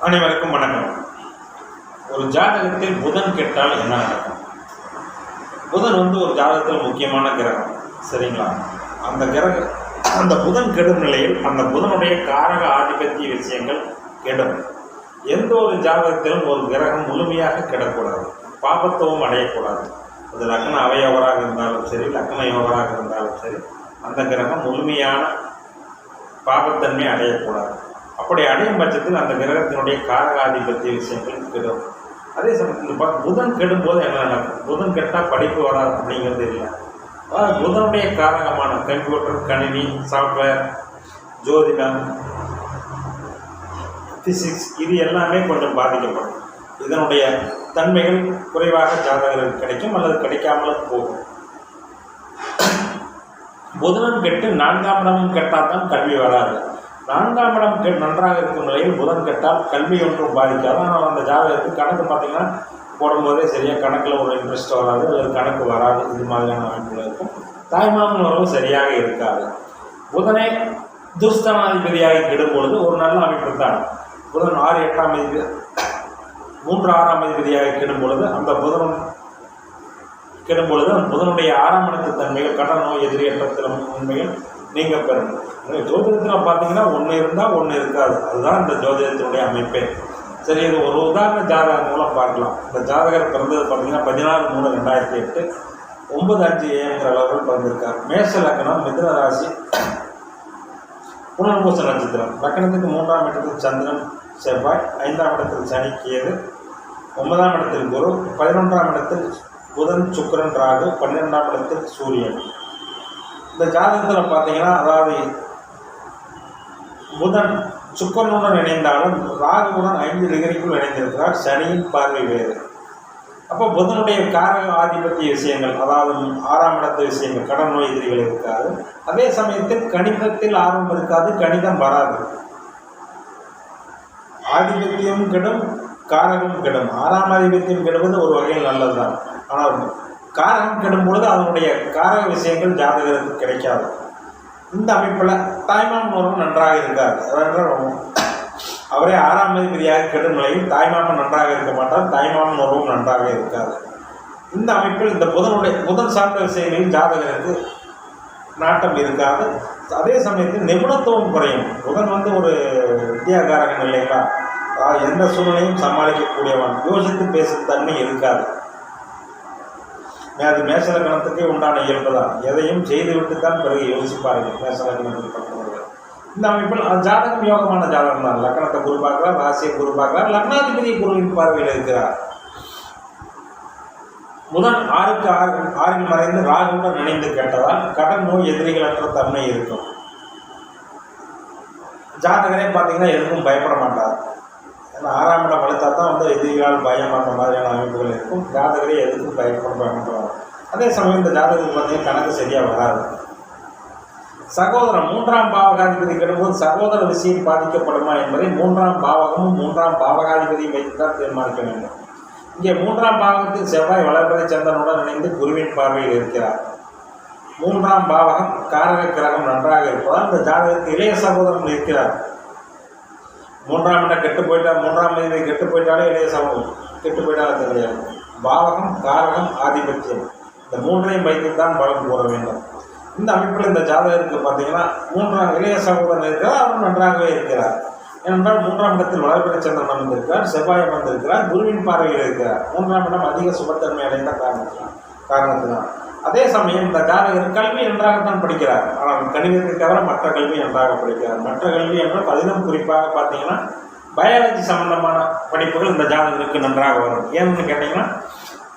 அனைவருக்கும் வணக்கம். ஒரு ஜாதகத்தில் புதன் கெட்டால் என்ன நடக்கும்? புதன் வந்து ஒரு ஜாதகத்தில் முக்கியமான கிரகம். சரிங்களா? அந்த கிரக அந்த புதன் கெடும் நிலையில் அந்த புதனுடைய காரக ஆதிபத்திய விஷயங்கள் கெடும். எந்த ஒரு ஜாதகத்திலும் ஒரு கிரகம் முழுமையாக கெடக்கூடாது. பாபத்துவம் அடையக்கூடாது. அது லக்ன அவயவராக இருந்தாலும் சரி லக்ன யோகராக இருந்தாலும் சரி அந்த கிரகம் முழுமையான பாபத்தன்மை அடையக்கூடாது. அப்படி அடையும் பட்சத்தில் அந்த கிரகத்தினுடைய காரகாதிபத்திய விஷயங்கள் கெடும். அதே சமயத்தில் புதன் புதன் கெடும்போது என்ன நடக்கும்? புதன் கெட்டால் படிப்பு வராது அப்படிங்கிறது இல்லை. அதாவது புதனுடைய காரகமான கம்ப்யூட்டர் கணினி சாஃப்ட்வேர் ஜோதிடம் பிசிக்ஸ் இது எல்லாமே கொஞ்சம் பாதிக்கப்படும். இதனுடைய தன்மைகள் குறைவாக ஜாதகர்களுக்கு கிடைக்கும் அல்லது கிடைக்காமலும் போகும். புதனும் கெட்டு நான்காம் இடமும் கெட்டால் தான் கல்வி வராது. நான்காம் இடம் நன்றாக இருக்கும் நிலையில் புதன் கெட்டால் கல்வி ஒன்றும் பாதிக்காது ஆனால் அந்த ஜாதகத்துக்கு கணக்கு பார்த்தீங்கன்னா போடும்போதே சரியாக கணக்கில் ஒரு இன்ட்ரெஸ்ட் வராது அல்லது கணக்கு வராது. இது மாதிரியான அமைப்புகள் இருக்கும். தாய்மாமன் உறவு சரியாக இருக்காது. புதனே துஸ்தனாதிபதியாக கெடும்பொழுது ஒரு நல்ல அமைப்பு தான். புதன் ஆறு எட்டாம் அதிபதி மூன்று ஆறாம் அதிபதியாக கெடும் பொழுது அந்த புதன் கெடும்பொழுது அந்த புதனுடைய ஆறாம் இடத்து தன்மைகள் கடன் நோய் எதிரியற்ற திறமை நீங்கள் பெறணும் ஜோதிடத்தில் பார்த்தீங்கன்னா ஒன்று இருந்தால் ஒன்று இருக்காது. அதுதான் இந்த ஜோதிடத்தினுடைய அமைப்பே. சரி இது ஒரு உதாரண ஜாதகம் மூலம் பார்க்கலாம். இந்த ஜாதகர் பிறந்தது பார்த்தீங்கன்னா பதினாறு மூணு ரெண்டாயிரத்தி எட்டு. ஒன்பது அஞ்சு ஏங்கிற அளவில் பிறந்திருக்கார். மேஷ லக்னம் மிதுன ராசி புனர்பூச நட்சத்திரம். லக்னத்துக்கு மூன்றாம் இடத்தில் சந்திரன் செவ்வாய் ஐந்தாம் இடத்தில் சனி கேது ஒன்பதாம் இடத்தில் குரு பதினொன்றாம் இடத்தில் புதன் சுக்கரன் ராகு பன்னிரெண்டாம் இடத்தில் சூரியன். இந்த ஜாதகத்தில் பார்த்தீங்கன்னா அதாவது புதன் சுக்கரனுடன் இணைந்தாலும் ராகுவுடன் ஐந்து டிகிரிக்குள் இணைந்திருக்கிறார். சனியின் பார்வை வேறு. அப்போ புதனுடைய காரக ஆதிபத்திய விஷயங்கள் அதாவது ஆறாம் இடத்து விஷயங்கள் கடன் நோய் எதிரிகள் இருக்காது. அதே சமயத்தில் கணிதத்தில் ஆர்வம் இருக்காது கணிதம் வராது. ஆதிபத்தியம் கெடும் காரகம் கெடும். ஆறாம் ஆதிபத்தியம் கெடுவது ஒரு வகையில் நல்லதுதான். ஆனால் காரகம் கெடும் பொழுது அதனுடைய காரக விஷயங்கள் ஜாதகருக்கு கிடைக்காது. இந்த அமைப்பில் தாய்மாமன் உறவு நன்றாக இருக்காது அவரே ஆறாம் அதிபதியாக கெடும் நிலையில் தாய்மாமன் நன்றாக இருக்க மாட்டார் தாய்மாமன் உறவும் நன்றாக இருக்காது இந்த அமைப்பில் இந்த புதனுடைய புதன் சார்ந்த விஷயங்களில் ஜாதகருக்கு நாட்டம் இருக்காது. அதே சமயத்தில் நிபுணத்துவம் குறையும். புதன் வந்து ஒரு வித்தியாகாரகன் இல்லைங்களா எந்த சூழ்நிலையும் சமாளிக்கக்கூடியவன். யோசித்து பேசும் தன்மை இருக்காது. அது மேசலக்கணத்துக்கே உண்டான இயல்பு தான் எதையும் செய்துவிட்டுத்தான் பிறகு யோசிப்பார்கள். மேசலக்கணத்துக்கு பட்டவர்கள் இந்த அமைப்பில் ஜாதகம் யோகமான ஜாதகம் தான். லக்கணத்தை குரு பார்க்கிறார் ராசியை குரு பார்க்கிறார் லக்னாதிபதி குருவின் பார்வையில் இருக்கிறார் முதல் ஆறுக்கு ஆறு ஆறில் மறைந்து ராகுடன் இணைந்து கேட்டதால் கடன் நோய் எதிரிகளற்ற தன்மை இருக்கும். ஜாதகரே பார்த்தீங்கன்னா எதுக்கும் பயப்பட மாட்டார். ஆறாம் இடம் வளர்த்தா தான் வந்து எதிரிகளால் பயம் அந்த மாதிரியான அமைப்புகள் இருக்கும். ஜாதகரை எதுக்கும் பயப்பட அதே சமயம் இந்த ஜாதகத்துக்கு பார்த்தீங்கன்னா கணக்கு சரியாக வராது. சகோதரம் மூன்றாம் பாவகாதிபதி கெடும்போது சகோதர விஷயம் பாதிக்கப்படுமா என்பதை மூன்றாம் பாவகமும் மூன்றாம் பாவகாதிபதியும் வைத்துதான் தீர்மானிக்க வேண்டும். இங்கே மூன்றாம் பாவகத்தில் செவ்வாய் வளர்ப்பதை சந்திரனுடன் இணைந்து குருவின் பார்வையில் இருக்கிறார். மூன்றாம் பாவகம் காரக கிரகம் நன்றாக இருப்பதால் இந்த ஜாதகத்தில் இளைய சகோதரன் இருக்கிறார். மூன்றாம் இடம் கெட்டு போயிட்டால் மூன்றாம் தேதி கெட்டு போயிட்டாலே இளைய சமூகம். கெட்டு போயிட்டாலும் தெரியாது. பாவகம் காரகம் ஆதிபத்தியம். இந்த மூன்றையும் வைத்து தான் பலன் கூற வேண்டும். இந்த அமைப்பில் இந்த ஜாதகருக்கு பார்த்தீங்கன்னா மூன்றாம் இளைய சகோதரன் இருக்கிறார் அவரும் நன்றாகவே இருக்கிறார். ஏனென்றால் மூன்றாம் இடத்தில் வளர்பிறை சந்திரன் அமர்ந்திருக்கிறார் செவ்வாய் அமர்ந்திருக்கிறார் குருவின் பார்வையில் இருக்கிறார். மூன்றாம் இடம் அதிக சுபத்தன்மை அடைந்த காரணத்தினால் காரணத்தினால் அதே சமயம் இந்த ஜாதகர் கல்வி நன்றாகத்தான் படிக்கிறார். ஆனால் கணிதத்தை தவிர மற்ற கல்வி நன்றாக படிக்கிறார். மற்ற கல்வி என்றால் அதிலும் குறிப்பாக பார்த்தீங்கன்னா பயாலஜி சம்பந்தமான படிப்புகள் இந்த ஜாதகருக்கு நன்றாக வரும். ஏன்னு கேட்டிங்கன்னா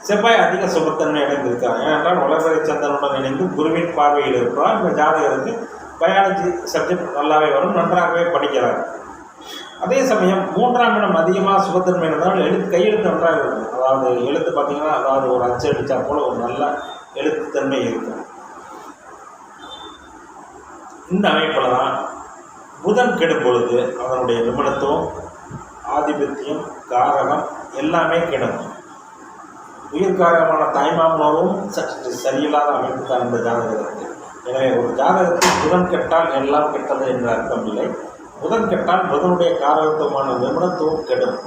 செவ்வாய் அதிக சுபத்தன்மை அடைந்திருக்காங்க ஏனென்றால் வளர்பிறை சந்தனுடன் இணைந்து குருவின் பார்வையில் இருப்பதால் இந்த ஜாதகருக்கு பயாலஜி சப்ஜெக்ட் நல்லாவே வரும் நன்றாகவே படிக்கிறார். அதே சமயம் மூன்றாம் இடம் அதிகமாக சுபத்தன்மை இருந்தால் எழுத்து கையெழுத்து நன்றாக இருக்கும். அதாவது எழுத்து பார்த்தீங்கன்னா அதாவது ஒரு அச்சு அடித்தா போல் ஒரு நல்ல எழுத்துத்தன்மை இருக்கும். இந்த அமைப்பில் தான் புதன் கெடும் பொழுது அதனுடைய நிபுணத்துவம் ஆதிபத்தியம் காரகம் எல்லாமே கெடும். உயிர்காரகமான தாய்மாமனரும் சற்று சரியில்லாத அமைப்பு தான் இந்த ஜாதகத்திற்கு. எனவே ஒரு ஜாதகத்தில் புதன் கெட்டால் எல்லாம் கெட்டது என்ற அர்த்தம் இல்லை. புதன் கெட்டால் புதனுடைய காரகத்துவமான நிபுணத்துவம் கெடும்.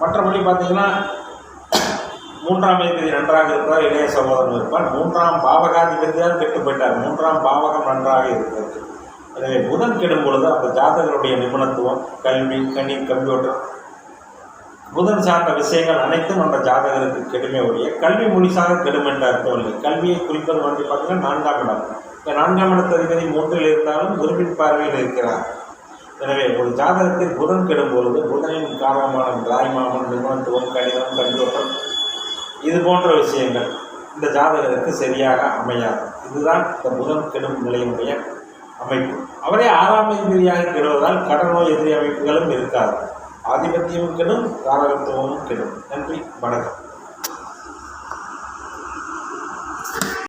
மற்றபடி பார்த்தீங்கன்னா மூன்றாம் அதிபதி நன்றாக இருப்பார் இளைய சகோதரன் இருப்பார் மூன்றாம் பாவகாதிபதியால் கெட்டு போயிட்டார். மூன்றாம் பாவகம் நன்றாக இருக்கிறது எனவே புதன் கெடும் பொழுது அந்த ஜாதகருடைய நிபுணத்துவம் கல்வி கணி கம்ப்யூட்டர் புதன் சார்ந்த விஷயங்கள் அனைத்தும் அந்த ஜாதகருக்கு கெடுமே ஒழிய கல்வி மொழிசாக கெடும் என்ற அர்த்தம் இல்லை. கல்வியை குறிப்பது வந்து பார்த்தீங்கன்னா நான்காம் இடம். இந்த நான்காம் இடத்து அதிபதி மூன்றில் இருந்தாலும் குருவின் பார்வையில் இருக்கிறார். எனவே ஒரு ஜாதகத்தில் புதன் கெடும் பொழுது புதனின் காரணமான தாய்மாமன் நிபுணத்துவம் கணிதம் கம்ப்யூட்டர் இது போன்ற விஷயங்கள் இந்த ஜாதகருக்கு சரியாக அமையாது. இதுதான் இந்த புதன் கெடும் நிலையினுடைய அமைப்பு. அவரே ஆறாம் எதிரியாக கெடுவதால் கடன் நோய் எதிரி அமைப்புகளும் இருக்காது. ஆதிபத்தியமும் கெடும் காரகத்துவமும் கெடும். நன்றி வணக்கம்.